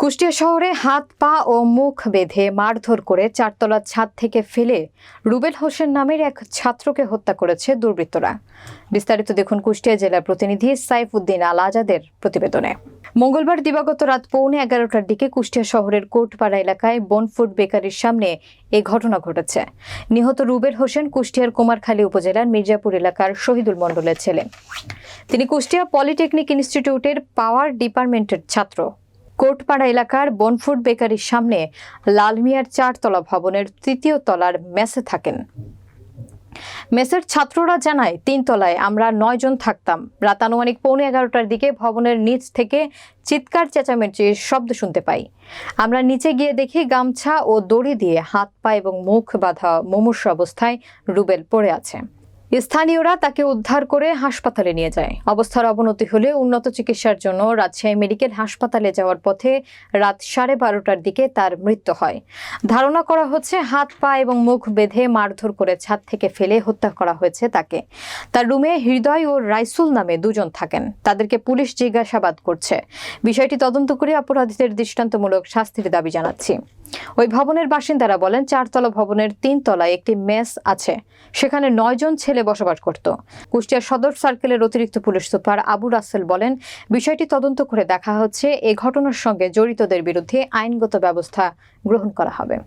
কুষ্টিয়া শহরে হাত, পা ও মুখ বেঁধে মারধর করে চারতলার ছাদ থেকে ফেলে রুবেল হোসেন নামের এক ছাত্রকে হত্যা করেছে দুর্বৃত্তরা। বিস্তারিত দেখুন কুষ্টিয়া জেলার প্রতিনিধি সাইফুদ্দিন আল আজাদের প্রতিবেদনে। মঙ্গলবার দিবাগত রাত পৌনে এগারোটার দিকে কুষ্টিয়া শহরের কোটপাড়া এলাকায় বনফুড বেকারির সামনে এ ঘটনা ঘটেছে। নিহত রুবেল হোসেন কুষ্টিয়ার কুমারখালী উপজেলার মির্জাপুর এলাকার শহীদুল মণ্ডলের ছেলে। তিনি কুষ্টিয়া পলিটেকনিক ইনস্টিটিউটের পাওয়ার ডিপার্টমেন্টের ছাত্র। কোটপাড়া এলাকার বনফুড বেকারির সামনে লালমিয়ার চারতলা ভবনের তৃতীয় তলার মেসে থাকেন। মেসের ছাত্ররা জানায়, তিন তলায় আমরা নয় জন থাকতাম। রাত আনুমানিক পৌনে এগারোটার দিকে ভবনের নিচ থেকে চিৎকার চেঁচামেচির শব্দ শুনতে পাই। আমরা নিচে গিয়ে দেখি গামছা ও দড়ি দিয়ে হাত, পা এবং মুখ বাঁধা মুমূর্ষ অবস্থায় রুবেল পড়ে আছে। স্থানীয়রা তাকে উদ্ধার করে হাসপাতালে নিয়ে যায়। অবস্থার অবনতি হলে উন্নত চিকিৎসার জন্য রাজশাহী মেডিকেল হাসপাতালে যাওয়ার পথে রাত সাড়ে বারোটার দিকে তার মৃত্যু হয়। ধারণা করা হচ্ছে হাত, পা এবং মুখ বেঁধে মারধর করে ছাদ থেকে ফেলে হত্যা করা হয়েছে তাকে। তার রুমে হৃদয় ও রাইসুল নামে দুজন থাকেন। তাদেরকে পুলিশ জিজ্ঞাসাবাদ করছে। বিষয়টি তদন্ত করে অপরাধীদের দৃষ্টান্তমূলক শাস্তির দাবি জানাচ্ছি। ওই ভবনের বাসিন্দারা বলেন, চারতলা ভবনের তিন তলায় একটি মেস আছে। সেখানে নয়জন ছেলে বসবাস করত। কুষ্টিয়া সদর সার্কেলের অতিরিক্ত পুলিশ সুপার আবু রাসেল বলেন, বিষয়টি তদন্ত করে দেখা হচ্ছে, এ ঘটনার সঙ্গে জড়িতদের বিরুদ্ধে আইনগত ব্যবস্থা গ্রহণ করা হবে।